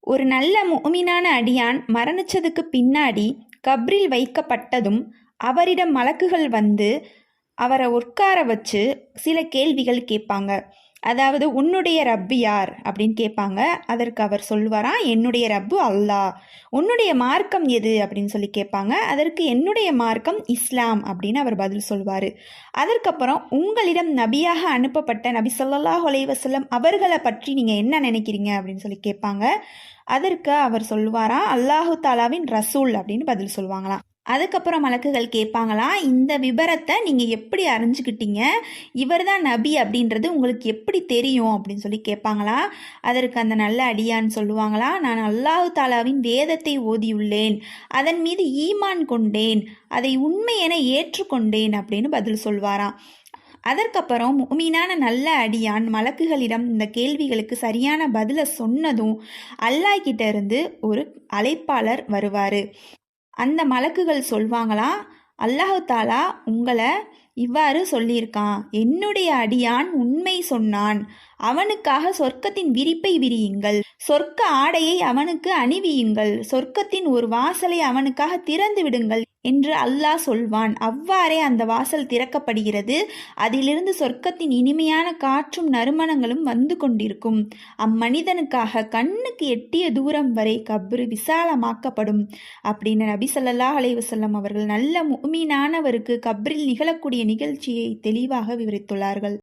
ஒரு நல்ல முமினான அடியான் மரணிச்சதுக்கு பின்னாடி கப்ரில் வைக்கப்பட்டதும் அவரிடம் மலக்குகள் வந்து அவரை உட்கார வச்சு சில கேள்விகள் கேட்பாங்க. அதாவது உன்னுடைய ரப்பு யார்? அப்படின்னு கேட்பாங்க. அதற்கு அவர் சொல்வாராம் என்னுடைய ரப்பு அல்லாஹ். உன்னுடைய மார்க்கம் எது? அப்படின்னு சொல்லி கேட்பாங்க. அதற்கு என்னுடைய மார்க்கம் இஸ்லாம். அப்படின்னு அவர் பதில் சொல்வார். அதற்கப்புறம் உங்களிடம் நபியாக அனுப்பப்பட்ட நபி ஸல்லல்லாஹு அலைஹி அவர்களை பற்றி நீங்கள் என்ன நினைக்கிறீங்க? அப்படின்னு சொல்லி கேட்பாங்க. அதற்கு அவர் சொல்வாராம் அல்லாஹு தாலாவின் ரசூல் அப்படின்னு பதில் சொல்லுவாங்களாம். அதுக்கப்புறம் மலக்குகள் கேட்பாங்களாம் இந்த விபரத்தை நீங்கள் எப்படி அறிஞ்சுக்கிட்டீங்க? இவர் தான் நபி அப்படின்றது உங்களுக்கு எப்படி தெரியும் அப்படின்னு சொல்லி கேட்பாங்களா? அதற்கு அந்த நல்ல அடியான் சொல்லுவாங்களா? நான் அல்லாஹு தாலாவின் வேதத்தை ஓதியுள்ளேன். அதன் மீது ஈமான் கொண்டேன். அதை உண்மை என ஏற்றுக்கொண்டேன் அப்படின்னு பதில் சொல்வாராம். அதற்கப்புறம் மீனான நல்ல அடியான் மலக்குகளிடம் இந்த கேள்விகளுக்கு சரியான பதிலை சொன்னதும் அல்லாஹ் கிட்ட இருந்து ஒரு அழைப்பாளர் வருவார். அந்த மலக்குகள் சொல்வாங்களா? அல்லாஹு தாலா உங்களை இவ்வாறு சொல்லியிருக்கான். என்னுடைய அடியான் உண்மை சொன்னான். அவனுக்காக சொர்க்கத்தின் விரிப்பை விரியுங்கள். சொர்க்க ஆடையை அவனுக்கு அணிவியுங்கள். சொர்க்கத்தின் ஒரு வாசலை அவனுக்காக திறந்து விடுங்கள். என்று அல்லாஹ் சொல்வான். அவ்வாறே அந்த வாசல் திறக்கப்படுகிறது. அதிலிருந்து சொர்க்கத்தின் இனிமையான காற்றும் நறுமணங்களும் வந்து கொண்டிருக்கும். அம்மனிதனுக்காக கண்ணுக்கு எட்டிய தூரம் வரை கப்ரு விசாலமாக்கப்படும். அப்படின்னு நபி சொல்லல்லா அலைவசல்லம் அவர்கள் நல்ல முமீனானவருக்கு கப்ரில் நிகழக்கூடிய நிகழ்ச்சியை தெளிவாக விவரித்துள்ளார்கள்.